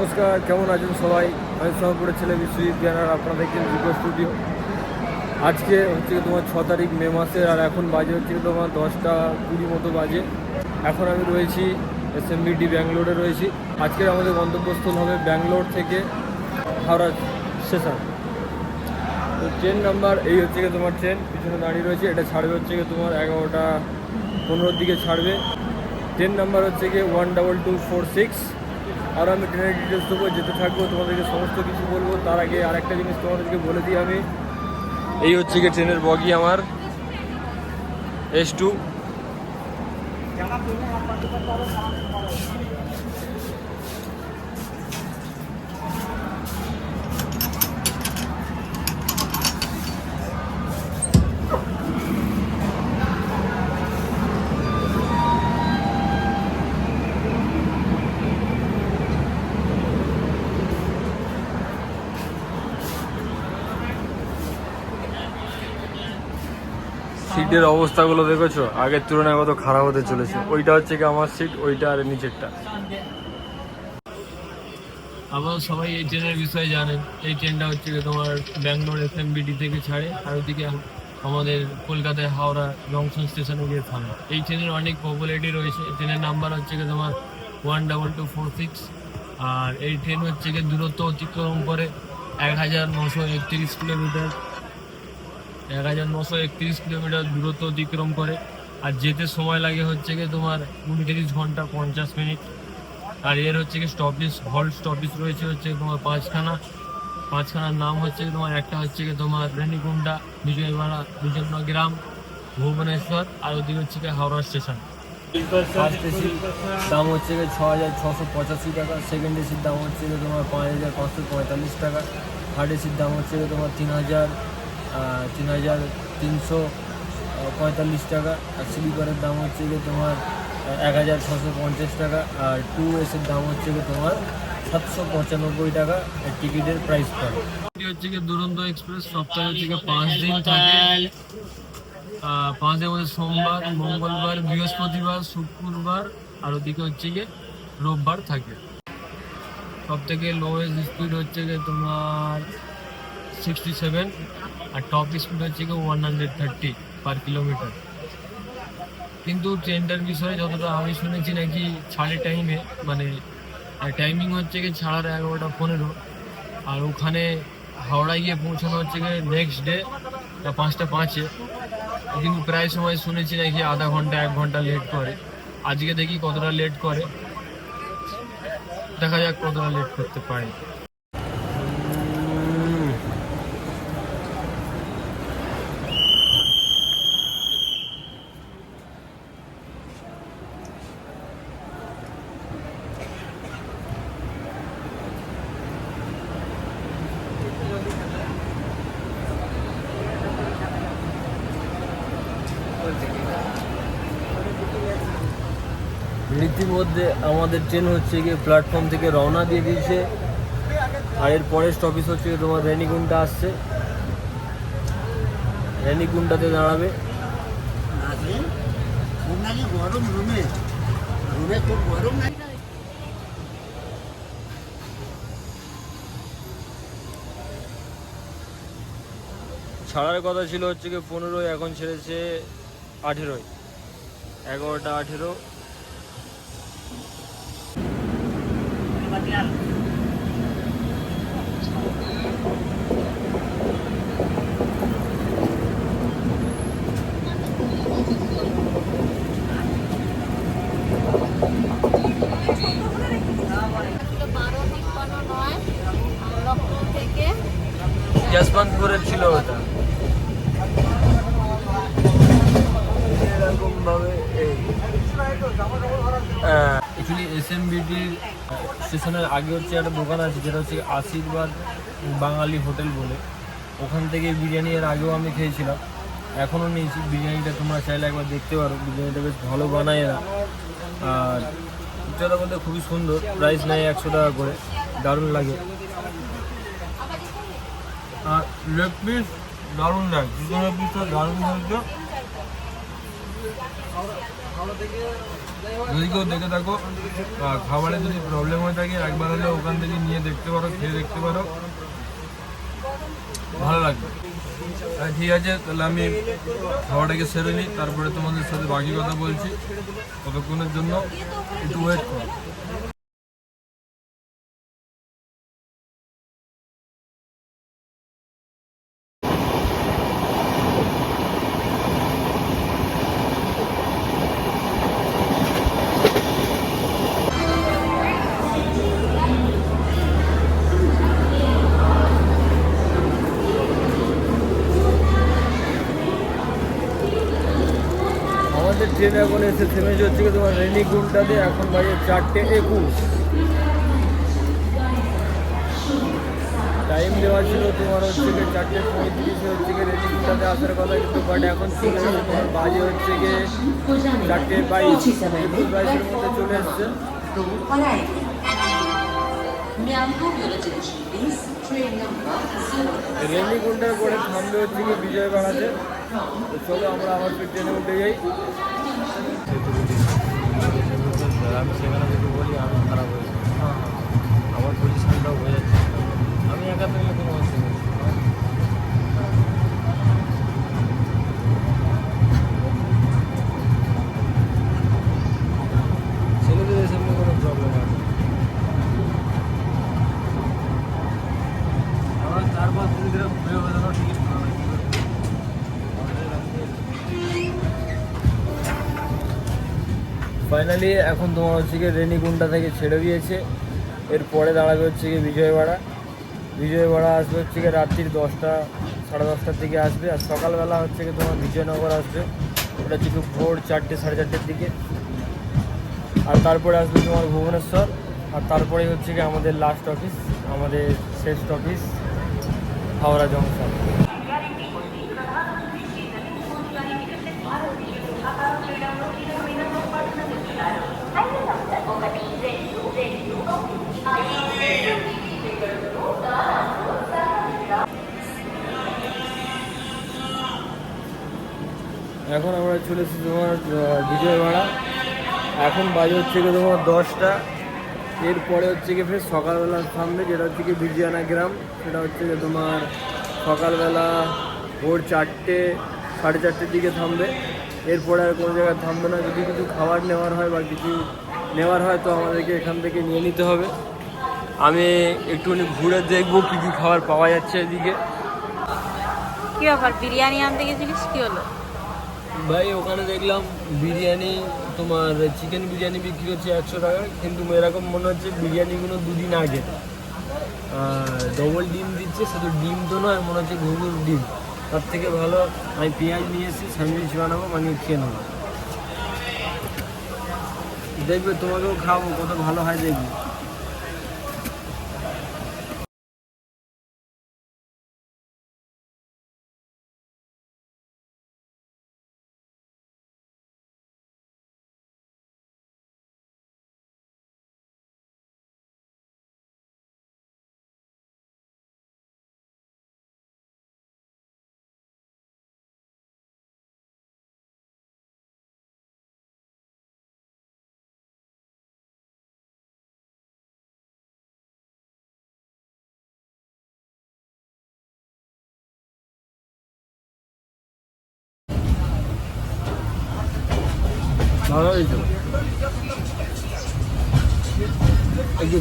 নমস্কার, কেমন আছেন সবাই? আমি সোনাপুরের ছেলে বিশ্বজিৎ জ্ঞান আর আপনারা দেখছেন স্টুডিও আজকে হচ্ছে তোমার ছ তারিখ মে মাসের, আর এখন বাজে হচ্ছে তোমার দশটা কুড়ি মতো বাজে। এখন আমি রয়েছি এস এম বিডি ব্যাঙ্গালোরে রয়েছি। আজকের আমাদের গন্তব্যস্থল হবে ব্যাঙ্গালোর থেকে হাওড়া স্টেশন। তো ট্রেন নাম্বার, এই হচ্ছে গিয়ে তোমার ট্রেন, পিছনে দাঁড়িয়ে রয়েছে। এটা ছাড়বে হচ্ছে গিয়ে তোমার এগারোটা পনেরোর দিকে ছাড়বে। ট্রেন নাম্বার হচ্ছে গিয়ে one double two four six. আর আমি ট্রেনের ডিটেলস দেবো, যেতে থাকব, তোমাদেরকে সমস্ত কিছু বলব। তার আগে আরেকটা জিনিস তোমাদেরকে বলে দিই আমি। এই হচ্ছে গিয়ে ট্রেনের বগি আমার এস টু সিটের অবস্থাগুলো দেখেছ? আগের তুলনায় কত খারাপ হতে চলেছে। ওইটা হচ্ছে কি আমার সিট, ওইটা আর নিচেরটা। আবার সবাই এই ট্রেনের বিষয়ে জানেন এই ট্রেনটা হচ্ছে তোমার ব্যাঙ্গালোর এস থেকে ছাড়ে, আর ওইদিকে আমাদের কলকাতায় হাওড়া জংশন স্টেশনে গিয়ে থামে। এই ট্রেনের অনেক পপুলারিটি রয়েছে। ট্রেনের নাম্বার হচ্ছে কি তোমার one double two four six আর এই ট্রেন হচ্ছে কি দূরত্ব অতিক্রম করে এক হাজার নশো একত্রিশ কিলোমিটার এক হাজার নশো একত্রিশ কিলোমিটার দূরত্ব অতিক্রম করে। আর যেতে সময় লাগে হচ্ছে গিয়ে তোমার উনত্রিশ ঘণ্টা পঞ্চাশ মিনিট। আর এর হচ্ছে কি স্টপিস হল্ট স্টপিস রয়েছে হচ্ছে তোমার পাঁচখানা। পাঁচখানার নাম হচ্ছে তোমার, একটা হচ্ছে কি তোমার রেণিকুণ্ডা, বিজয়বাড়া বিজয়নগরাম ভুবনেশ্বর, আর ওদিকে হচ্ছে কি হাওড়া স্টেশন। ফার্স্ট এসির দাম হচ্ছে গিয়ে ছ হাজার ছশো পঁচাশি টাকা। সেকেন্ড এসির দাম হচ্ছে গিয়ে তোমার পাঁচ হাজার পাঁচশো পঁয়তাল্লিশ টাকা। থার্ড এসির দাম হচ্ছে গিয়ে তোমার তিন হাজার তিন হাজার তিনশো পঁয়তাল্লিশ টাকা। আর স্লিপারের দাম হচ্ছে গিয়ে তোমার এক হাজার ছশো পঞ্চাশ টাকা। আর টু এসের দাম হচ্ছে গিয়ে তোমার সাতশো পঁচানব্বই টাকা। টিকিটের প্রাইস পড়ে। হচ্ছে গিয়ে দুরন্ত এক্সপ্রেস সপ্তাহে হচ্ছে গিয়ে পাঁচ দিন থাকে। পাঁচ দিনের মধ্যে সোমবার মঙ্গলবার বৃহস্পতিবার শুক্রবার আর ওদিকে হচ্ছে গিয়ে রোববার থাকে। সব থেকে লোয়েস্ট স্পিড হচ্ছে গিয়ে তোমার সিক্সটি সেভেন আর টপ স্পিড হচ্ছে গিয়ে one hundred thirty per kilometre কিন্তু ট্রেনটার বিষয়ে যতটা আমি শুনেছি নাকি ছাড়ের টাইমে মানে টাইমিং হচ্ছে গিয়ে ছাড়ার এগারোটা পনেরো। আর ওখানে হাওড়ায় গিয়ে পৌঁছানো হচ্ছে গিয়ে নেক্সট ডে পাঁচটা পাঁচে। কিন্তু প্রায় সময় শুনেছি নাকি আধা ঘণ্টা, এক ঘণ্টা লেট করে। আজকে দেখি কতটা লেট করে। দেখা যাক কতটা লেট করতে পারে। রীতিমধ্যে আমাদের ট্রেন হচ্ছে গিয়ে প্ল্যাটফর্ম থেকে রওনা দিয়ে দিয়েছে। আর এর পরের স্টপিস হচ্ছে গিয়ে তোমার রেনিগুন্ডা আসছে। রেনিগুন্ডাতে দাঁড়াবে। আগে খুব নাকি গরম রুমে রুমে খুব গরম নাকি? ছাড়ার কথা ছিল হচ্ছে গিয়ে পনেরোই এখন ছেড়েছে আঠেরোই। এগারোটা আঠেরো। Gracias. অ্যাকচুয়ালি এস এম বিটির স্টেশনের আগে হচ্ছে একটা দোকান আছে যেটা হচ্ছে আশীর্বাদ বাঙালি হোটেল বলে। ওখান থেকে বিরিয়ানি এর আগেও আমি খেয়েছিলাম এখনও নিয়েছি। বিরিয়ানিটা তোমরা চাইলে একবার দেখতে পারো বিরিয়ানিটা বেশ ভালো বানায় এরা। আর সত্যি বলতে খুবই সুন্দর প্রাইস নেয় একশো টাকা করে দারুণ লাগে। আর লেগ পিস দারুণ লাগে চিকেনের পিসটা দারুণ হয়েছে। যদি কেউ দেখে থাকো। খাবারে যদি প্রবলেম হয়ে থাকে, একবার হলে ওখান থেকে নিয়ে দেখতে পারো, খেয়ে দেখতে পারো। ভালো লাগবে। ঠিক আছে, তাহলে আমি খাবারটাকে সেরে নিই, তারপরে তোমাদের সাথে বাকি কথা বলছি। কতক্ষণের জন্য একটু ওয়েট করো। ট্রেন এখন এসে থেমেছে হচ্ছে তোমার রেনিগুন্ডাতে এখন বাজে চারটে একুশ। টাইম দেওয়া ছিল তোমার হচ্ছে গিয়ে চারটে পঁয়ত্রিশে হচ্ছে গিয়ে রেনিগুন্ডাতে আসার কথা কিন্তু বাট এখন তোমার বাজে হচ্ছে গিয়ে চারটে বাইশ। একুশ বাইশের মধ্যে চলে এসছে। রেনিগুন্ডার পরে থামবে হচ্ছে গিয়ে বিজয়বাড়াতে। তো চলো আমরা ফির ট্রেনে উঠে যাই। আমি সেখানে যদি বলি আমি খারাপ হয়েছে আমার পজিশনটাও যাচ্ছে। আমি একা থাকলে ফাইনালি এখন তোমার হচ্ছে গিয়ে রেনিগুন্ডা থেকে ছেড়ে দিয়েছে। এরপরে দাঁড়াবে হচ্ছে গিয়ে বিজয়বাড়া। বিজয়বাড়া আসবে হচ্ছে গিয়ে রাত্রির দশটা, সাড়ে দশটার দিকে আসবে। আর সকালবেলা হচ্ছে গিয়ে তোমার বিজয়নগর আসবে। ওটা হচ্ছে ভোর চারটে, সাড়ে চারটের দিকে। আর তারপরে আসবে তোমার ভুবনেশ্বর। আর তারপরে হচ্ছে গিয়ে আমাদের লাস্ট অফিস আমাদের শেষ অফিস হাওড়া জংশন এখন আমরা চলে এসেছি তোমার বিজয়বাড়া এখন বাজে হচ্ছে গিয়ে তোমার দশটা। এরপরে হচ্ছে গিয়ে ফের সকালবেলা থামবে, যেটা হচ্ছে গিয়ে বিজয়ানা গ্রাম। সেটা হচ্ছে গিয়ে তোমার সকালবেলা ভোর চারটে, সাড়ে চারটের দিকে থামবে। এরপরে আর কোনো জায়গায় থামবে না। যদি কিছু খাবার নেওয়ার হয় বা কিছু নেওয়ার হয়, তো আমাদেরকে এখান থেকে নিয়ে নিতে হবে। আমি একটুখানি ঘুরে দেখব কী কী খাবার পাওয়া যাচ্ছে এদিকে। কি ব্যাপার? বিরিয়ানি আনতে গেছিলিস? কি হলো? ভাই, ওখানে দেখলাম বিরিয়ানি, তোমার চিকেন বিরিয়ানি বিক্রি হচ্ছে একশো টাকা, কিন্তু এরকম মনে হচ্ছে বিরিয়ানিগুলো দুদিন আগে। ডবল ডিম দিচ্ছে, শুধু ডিম তো নয়, মনে হচ্ছে ঘুঘুর ডিম। তার থেকে ভালো, আমি পেঁয়াজ নিয়ে এসেছি, স্যান্ডউইচ বানাবো, বানিয়ে খেয়ে নেব। দেখবে তোমাকেও খাব কত ভালো হয় দেখবে।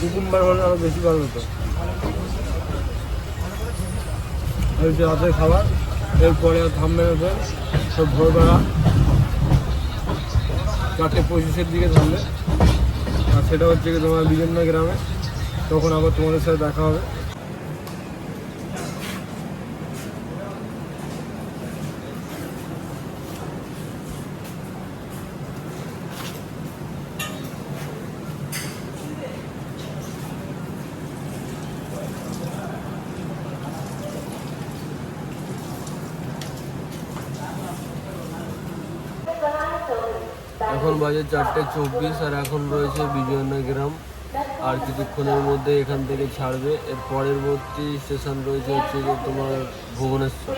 কুকুম্বার হলে বেশি রাতের খাবার, এরপরে থামবে সব ভোরবেলা চারটে পঁচিশের দিকে থামবে। আর সেটা হচ্ছে তোমার বিভিন্ন গ্রামে। তখন আবার তোমাদের সাথে দেখা হবে। এখন বাজে চারটে চব্বিশ আর এখন রয়েছে বিজয়না গ্রাম। আর কিছুক্ষণের মধ্যে এখান থেকে ছাড়বে। এর পরবর্তী স্টেশন রয়েছে হচ্ছে তোমার ভুবনেশ্বর।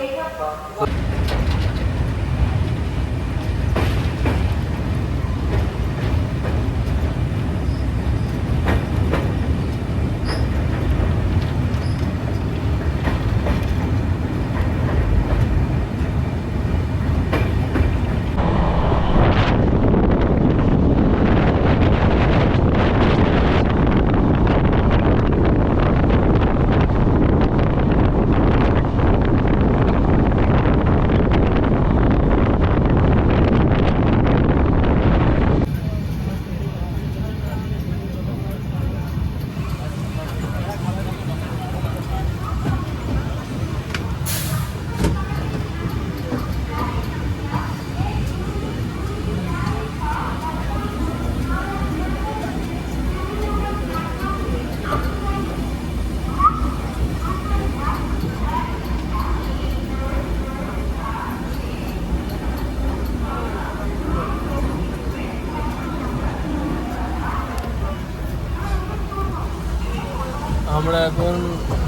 আমরা এখন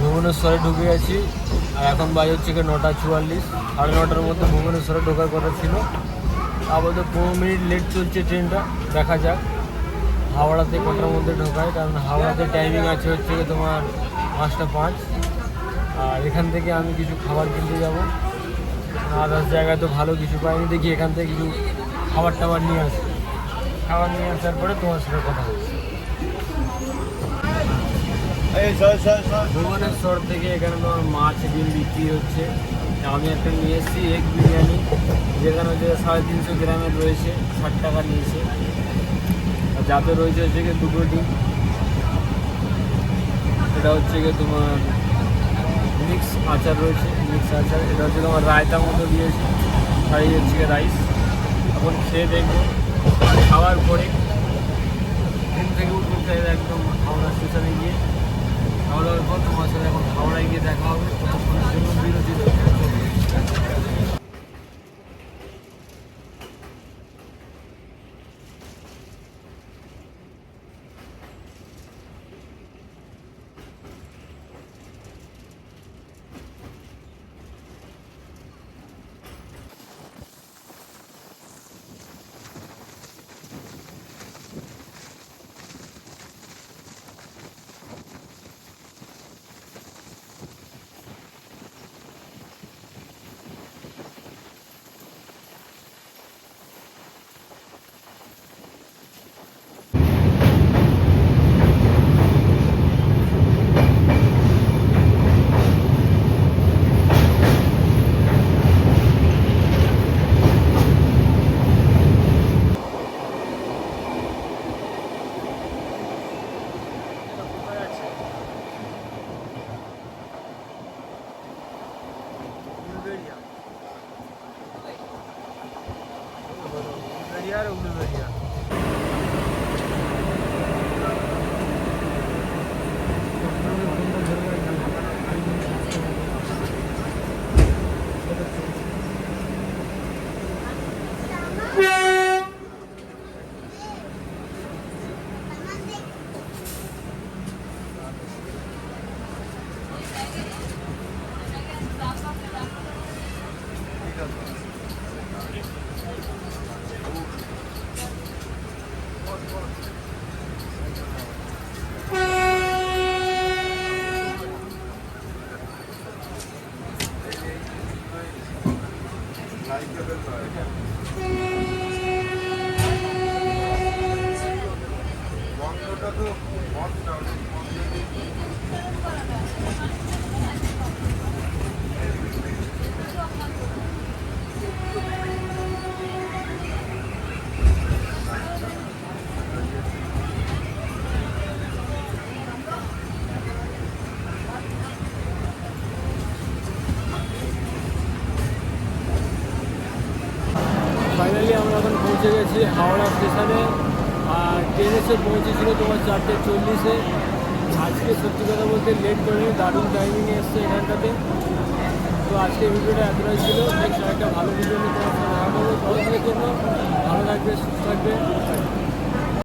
ভুবনেশ্বরে ঢুকে গেছি। আর এখন বাজে হচ্ছে গিয়ে নটা চুয়াল্লিশ। সাড়ে নটার মধ্যে ভুবনেশ্বরে ঢোকার কথা ছিল। আপাতত পনেরো মিনিট লেট চলছে ট্রেনটা। দেখা যাক। হাওড়াতে কটার মধ্যে ঢোকায়। কারণ হাওড়াতে টাইমিং আছে হচ্ছে গিয়ে তোমার পাঁচটা পাঁচ। আর এখান থেকে আমি কিছু খাবার কিনতে যাব। আদার্স জায়গায় তো ভালো কিছু পাইনি। দেখি এখান থেকে কিছু খাবার টাবার নিয়ে আসি। খাবার নিয়ে আসার পরে তোমার সাথে কথা হচ্ছে ভুবনেশ্বর থেকে এখানে তোমার মাছ ডিম বিক্রি হচ্ছে। আমি একটা নিয়ে এসেছি এগ বিরিয়ানি, যেখানে হচ্ছে সাড়ে তিনশো গ্রামের রয়েছে, ষাট টাকা নিয়েছে। আর যাতে রয়েছে হচ্ছে গিয়ে দুটো ডিম। এটা হচ্ছে গিয়ে তোমার মিক্স আচার রয়েছে, মিক্স আচার। এটা হচ্ছে তোমার রায়তা মতো দিয়েছে আর হচ্ছে গিয়ে রাইস। এখন খেয়ে দেখব, খাওয়ার পরে। ঘুম থেকে উঠতে একদম হাওড়া স্টেশনে গিয়ে খাওয়া দাওয়ার পর তোমার সাথে এখন হাওড়ায় গিয়ে দেখা হবে। ততক্ষণের জন্য বিরতি পৌঁছে গেছি হাওড়া স্টেশনে। আর ট্রেন এসে পৌঁছেছিল তোমার চারটে চল্লিশে। আজকে সত্যি কথা বলতে লেট করে দারুণ টাইমিংয়ে এসছে এখানটাতে। তো আজকে ভিডিওটা এতটাই ছিল। নেক্সট একটা ভালো ভিডিও নিয়ে তোমার দেখা করব। জন্য ভালো থাকবে, সুস্থ থাকবে।